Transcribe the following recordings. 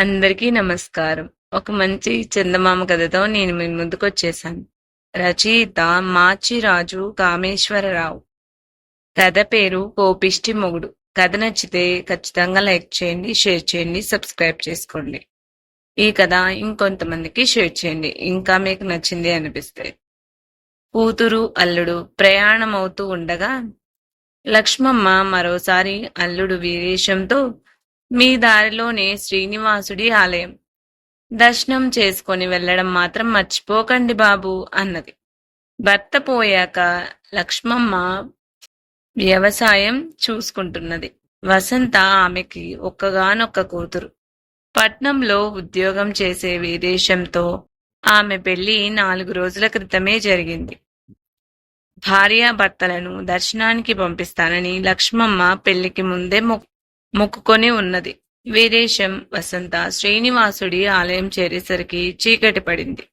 అందరికీ నమస్కారం. ఒక మంచి చందమామ కథతో నేను మీ ముందుకు వచ్చేసాను రచయిత మాచిరాజు కామేశ్వరరావు. కథ పేరు కోపిష్టి మొగుడు. కథ నచ్చితే ఖచ్చితంగా లైక్ చేయండి షేర్ చేయండి సబ్స్క్రైబ్ చేసుకోండి. ఈ కథ ఇంకొంతమందికి షేర్ చేయండి. ఇంకా మీకు నచ్చింది అనిపిస్తే. కూతురు అల్లుడు ప్రయాణం అవుతూ ఉండగా లక్ష్మమ్మ మరోసారి అల్లుడు వీరేషంతో మీ దారిలోనే శ్రీనివాసుడి ఆలయం. దర్శనం చేసుకొని వెళ్ళడం మాత్రం మర్చిపోకండి బాబు అన్నది. భర్త పోయాక లక్ష్మమ్మ వ్యవసాయం చూసుకుంటున్నది. వసంత ఆమెకి ఒక్కగానొక్క కూతురు. పట్నంలో ఉద్యోగం చేసే విదేశంతో ఆమె పెళ్ళి నాలుగు రోజుల క్రితమే జరిగింది. భార్యాభర్తలను దర్శనానికి పంపిస్తానని లక్ష్మమ్మ పెళ్ళికి ముందే మొక్కు మొక్కుకొని ఉన్నది. వీరేశం వసంత శ్రీనివాసుడి ఆలయం చేరేసరికి చీకటి పడింది.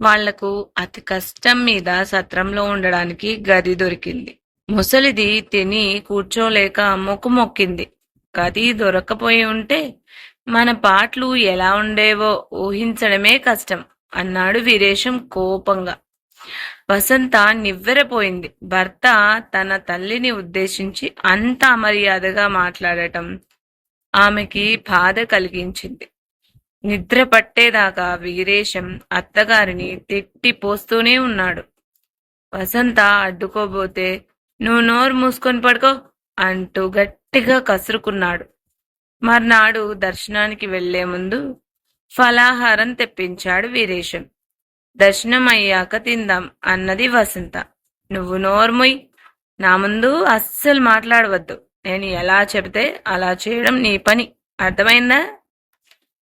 వాళ్ళకు అతి కష్టం మీద సత్రంలో ఉండడానికి గది దొరికింది. ముసలిది తిని కూర్చోలేక మొక్కు మొక్కింది. గది దొరకపోయి ఉంటే మన పాటలు ఎలా ఉండేవో ఊహించడమే కష్టం అన్నాడు వీరేశం కోపంగా. వసంత నివ్వెరపోయింది. భర్త తన తల్లిని ఉద్దేశించి అంత అమర్యాదగా మాట్లాడటం ఆమెకి బాధ కలిగించింది. నిద్ర పట్టేదాకా వీరేశం అత్తగారిని తిట్టి పోస్తూనే ఉన్నాడు. వసంత అడ్డుకోబోతే నువ్వు నోరు మూసుకొని పడుకో అంటూ గట్టిగా కసురుకున్నాడు. మర్నాడు దర్శనానికి వెళ్ళే ముందు ఫలాహారం తెప్పించాడు వీరేశం. దర్శనం అయ్యాక తిందాం అన్నది వసంత. నువ్వు నోర్ముయ్. నా ముందు అస్సలు మాట్లాడవద్దు. నేను ఎలా చెబితే అలా చేయడం నీ పని. అర్థమైందా?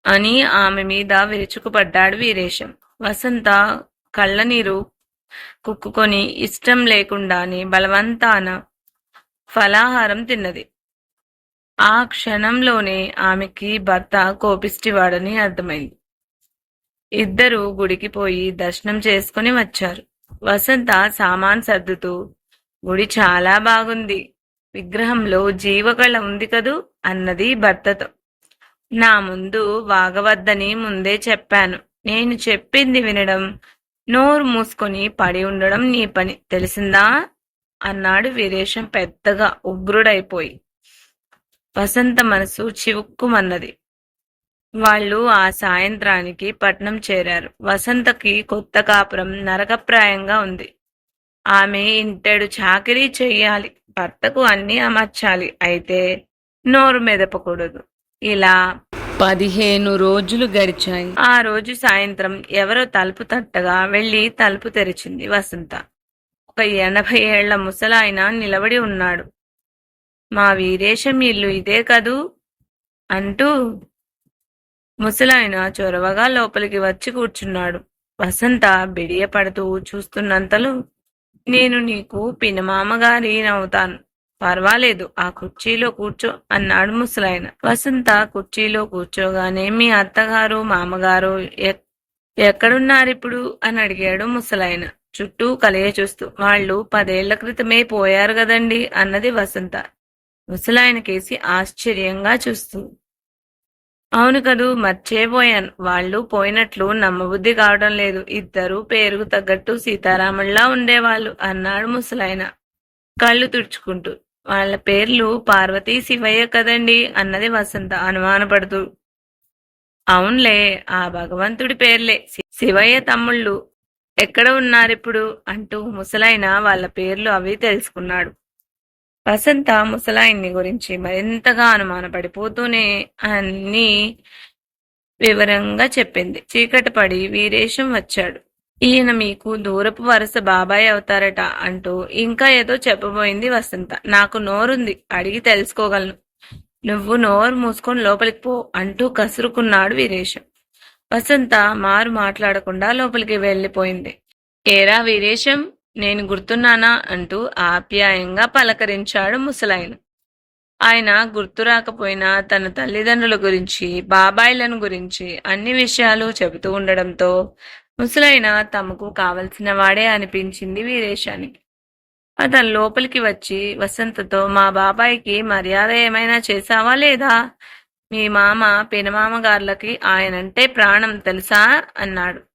అని ఆమె మీద విరుచుకుపడ్డాడు వీరేశం. వసంత కళ్ళనీరు కుక్కుకొని ఇష్టం లేకుండానే బలవంతాన ఫలాహారం తిన్నది. ఆ క్షణంలోనే ఆమెకి భర్త కోపిష్టివాడని అర్థమైంది. ఇద్దరు గుడికి పోయి దర్శనం చేసుకుని వచ్చారు. వసంత సామాన్ సర్దుతూ గుడి చాలా బాగుంది. విగ్రహంలో జీవకళ ఉంది కదూ? అన్నది భర్తతో. నా ముందు వాగవద్దని ముందే చెప్పాను. నేను చెప్పింది వినడం నోరు మూసుకొని పడి ఉండడం నీ పని. తెలిసిందా? అన్నాడు వీరేశం పెద్దగా ఉగ్రుడైపోయి. వసంత మనసు చివుక్కుమన్నది. వాళ్ళు ఆ సాయంత్రానికి పట్నం చేరారు. వసంతకి కొత్త కాపురం నరకప్రాయంగా ఉంది. ఆమె ఇంటెడు చాకరీ చెయ్యాలి. భర్తకు అన్ని అమర్చాలి. అయితే నోరు మెదపకూడదు. ఇలా పదిహేను రోజులు గడిచాయి. ఆ రోజు సాయంత్రం ఎవరో తలుపు తట్టగా వెళ్ళి తలుపు తెరిచింది వసంత. ఒక ఎనభై ఏళ్ళ ముసలాయన నిలబడి ఉన్నాడు. మా వీరేశం ఇల్లు ఇదే కదూ అంటూ ముసలాయన చొరవగా లోపలికి వచ్చి కూర్చున్నాడు. వసంత బిడియపడుతూ చూస్తున్నంతలో నేను నీకు పినమామగారినవుతాను పర్వాలేదు ఆ కుర్చీలో కూర్చో అన్నాడు ముసలాయన. వసంత కుర్చీలో కూర్చోగానే మీ అత్తగారు మామగారు ఎక్కడున్నారిప్పుడు? అని అడిగాడు ముసలాయన. చుట్టూ కలియ చూస్తూ వాళ్ళు పదేళ్ళ క్రితమే పోయారు కదండి అన్నది వసంత. ముసలాయన కేసి ఆశ్చర్యంగా చూస్తూ అవును కదూ మర్చేపోయాను. వాళ్ళు పోయినట్లు నమ్మబుద్ధి కావడం లేదు. ఇద్దరు పేరుకు తగ్గట్టు సీతారాముల్లా ఉండేవాళ్ళు అన్నాడు ముసలాయన. కళ్ళు తుడుచుకుంటూ. వాళ్ళ పేర్లు పార్వతీ శివయ్య కదండి అన్నది వసంత అనుమానపడుతూ. అవునులే ఆ భగవంతుడి పేర్లే. శివయ్య తమ్ముళ్ళు ఎక్కడ ఉన్నారిప్పుడు? అంటూ ముసలాయన వాళ్ళ పేర్లు అవి తెలుసుకున్నాడు. వసంత ముసలాయిని గురించి మరింతగా అనుమానపడిపోతూనే అన్ని వివరంగా చెప్పింది. చీకటి పడి వీరేశం వచ్చాడు. ఈయన మీకు దూరపు వరుస బాబాయ్ అవుతారట అంటూ ఇంకా ఏదో చెప్పబోయింది వసంత. నాకు నోరుంది అడిగి తెలుసుకోగలను. నువ్వు నోరు మూసుకొని లోపలికి పో అంటూ కసురుకున్నాడు వీరేశం. వసంత మారు మాట్లాడకుండా లోపలికి వెళ్ళిపోయింది ఏరా వీరేశం? నేను గుర్తున్నానా అంటూ ఆప్యాయంగా పలకరించాడు ముసలాయన. ఆయన గుర్తు రాకపోయినా తన తల్లిదండ్రుల గురించి బాబాయిలను గురించి అన్ని విషయాలు చెబుతూ ఉండడంతో ముసలైన తమకు కావలసిన వాడే అనిపించింది వీరేశానికి. అతను లోపలికి వచ్చి వసంతతో మా బాబాయికి మర్యాద ఏమైనా చేశావా లేదా? మీ మామ పినమామగార్లకి ఆయనంటే ప్రాణం తెలుసా అన్నాడు.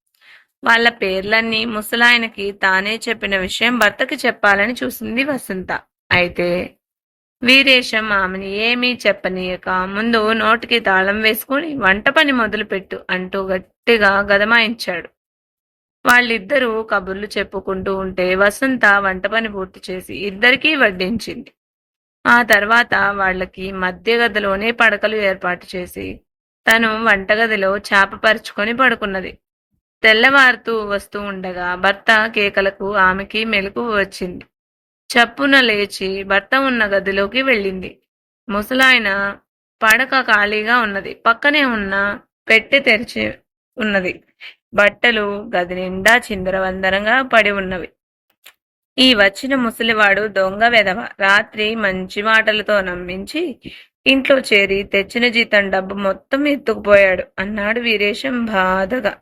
వాళ్ళ పేర్లన్నీ ముసలాయనకి తానే చెప్పిన విషయం భర్తకి చెప్పాలని చూసింది వసంత. అయితే వీరేశం ఆమెని ఏమీ చెప్పనీయక ముందు నోటికి తాళం వేసుకుని వంట పని మొదలుపెట్టు అంటూ గట్టిగా గదమాయించాడు. వాళ్ళిద్దరూ కబుర్లు చెప్పుకుంటూ ఉంటే వసంత వంట పని పూర్తి చేసి ఇద్దరికీ వడ్డించింది. ఆ తర్వాత వాళ్ళకి మధ్య గదిలోనే పడకలు ఏర్పాటు చేసి తను వంటగదిలో చాప పరుచుకొని పడుకున్నది. తెల్లవారుతూ వస్తూ ఉండగా భర్త కేకలకు ఆమెకి మెలకు వచ్చింది. చప్పున లేచి భర్త ఉన్న గదిలోకి వెళ్ళింది. ముసలాయన పడక ఖాళీగా ఉన్నది. పక్కనే ఉన్న పెట్టె తెరిచి ఉన్నది. బట్టలు గది నిండా చిందరవందరంగా పడి ఉన్నవి. ఈ వచ్చిన ముసలివాడు దొంగ వెధవ. రాత్రి మంచి మాటలతో నమ్మించి ఇంట్లో చేరి తెచ్చిన జీతం డబ్బు మొత్తం ఎత్తుకుపోయాడు అన్నాడు వీరేశం బాధగా.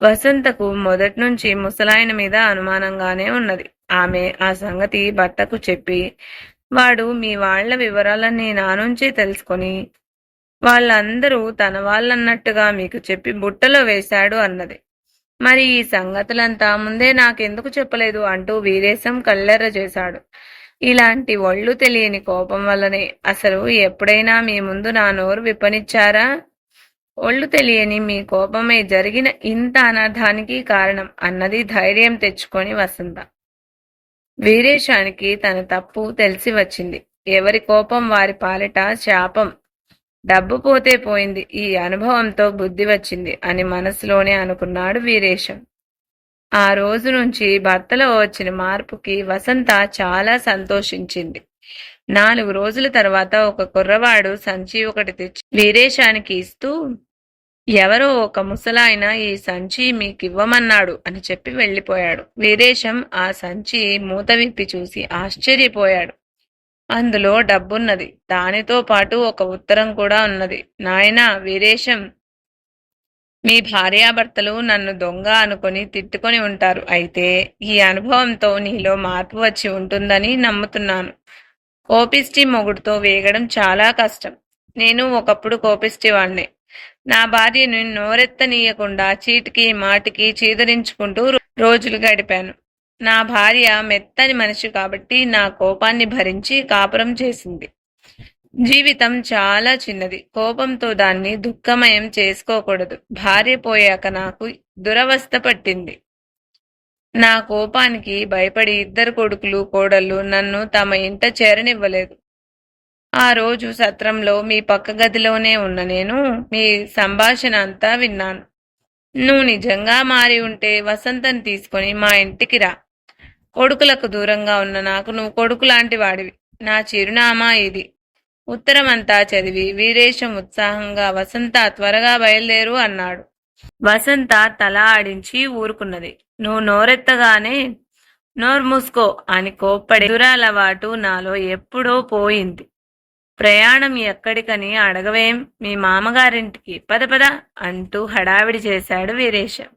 వసంతకు మొదటి నుంచి ముసలాయన మీద అనుమానంగానే ఉన్నది. ఆమె ఆ సంగతి భర్తకు చెప్పి వాడు మీ వాళ్ళ వివరాలన్నీ నా నుంచే తెలుసుకొని వాళ్ళందరూ తన వాళ్ళన్నట్టుగా మీకు చెప్పి బుట్టలో వేశాడు అన్నది. మరి ఈ సంగతులంతా ముందే నాకెందుకు చెప్పలేదు అంటూ వీరేశం కళ్ళెర్ర చేశాడు. ఇలాంటి ఒళ్ళు తెలియని కోపం వల్లనే. అసలు ఎప్పుడైనా మీ ముందు నా నోరు విప్పనిచ్చారా? ఒళ్ళు తెలియని మీ కోపమే జరిగిన ఇంత అనర్థానికి కారణం అన్నది ధైర్యం తెచ్చుకొని వసంత. వీరేశానికి తన తప్పు తెలిసి వచ్చింది. ఎవరి కోపం వారి పాలిట శాపం. డబ్బు పోతే పోయింది. ఈ అనుభవంతో బుద్ధి వచ్చింది అని మనసులోనే అనుకున్నాడు వీరేశం. ఆ రోజు నుంచి భర్తలో వచ్చిన మార్పుకి వసంత చాలా సంతోషించింది. నాలుగు రోజుల తర్వాత ఒక కుర్రవాడు సంచి ఒకటి తెచ్చి వీరేశానికి ఇస్తూ ఎవరో ఒక ముసలాయన ఈ సంచి మీకివ్వమన్నాడు అని చెప్పి వెళ్ళిపోయాడు. వీరేశం ఆ సంచి మూత విప్పి చూసి ఆశ్చర్యపోయాడు. అందులో డబ్బున్నది. దానితో పాటు ఒక ఉత్తరం కూడా ఉన్నది. నాయనా వీరేశం మీ భార్యాభర్తలు నన్ను దొంగ అనుకొని తిట్టుకొని ఉంటారు. అయితే ఈ అనుభవంతో నీలో మార్పు వచ్చి ఉంటుందని నమ్ముతున్నాను. కోపిష్టి మొగుడుతో వేగడం చాలా కష్టం. నేను ఒకప్పుడు కోపిష్టి వాణ్ణి నా భార్యను నోరెత్తనీయకుండా చీటికి మాటికి చీదరించుకుంటూ రోజులు గడిపాను. నా భార్య మెత్తని మనిషి కాబట్టి నా కోపాన్ని భరించి కాపురం చేసింది. జీవితం చాలా చిన్నది. కోపంతో దాన్ని దుఃఖమయం చేసుకోకూడదు. భార్య పోయాక నాకు దురవస్థ పట్టింది. నా కోపానికి భయపడి ఇద్దరు కొడుకులు కోడళ్ళు నన్ను తమ ఇంట చేరనివ్వలేదు. ఆ రోజు సత్రంలో మీ పక్క గదిలోనే ఉన్న నేను మీ సంభాషణ అంతా విన్నాను. నువ్వు నిజంగా మారి ఉంటే వసంతని తీసుకొని మా ఇంటికి రా. కొడుకులకు దూరంగా ఉన్న నాకు నువ్వు కొడుకు లాంటి వాడివి. నా చిరునామా ఇది. ఉత్తరమంతా చదివి వీరేశం ఉత్సాహంగా వసంత త్వరగా బయలుదేరు అన్నాడు. వసంత తల ఆడించి ఊరుకున్నది. నువ్వు నోరెత్తగానే నోరు మూసుకో అని కోప్పడే దురలవాటు నాలో ఎప్పుడో పోయింది. ప్రయాణం ఎక్కడికని అడగవేం? మీ మామగారింటికి పద పద అంటూ హడావిడి చేశాడు వీరేశం.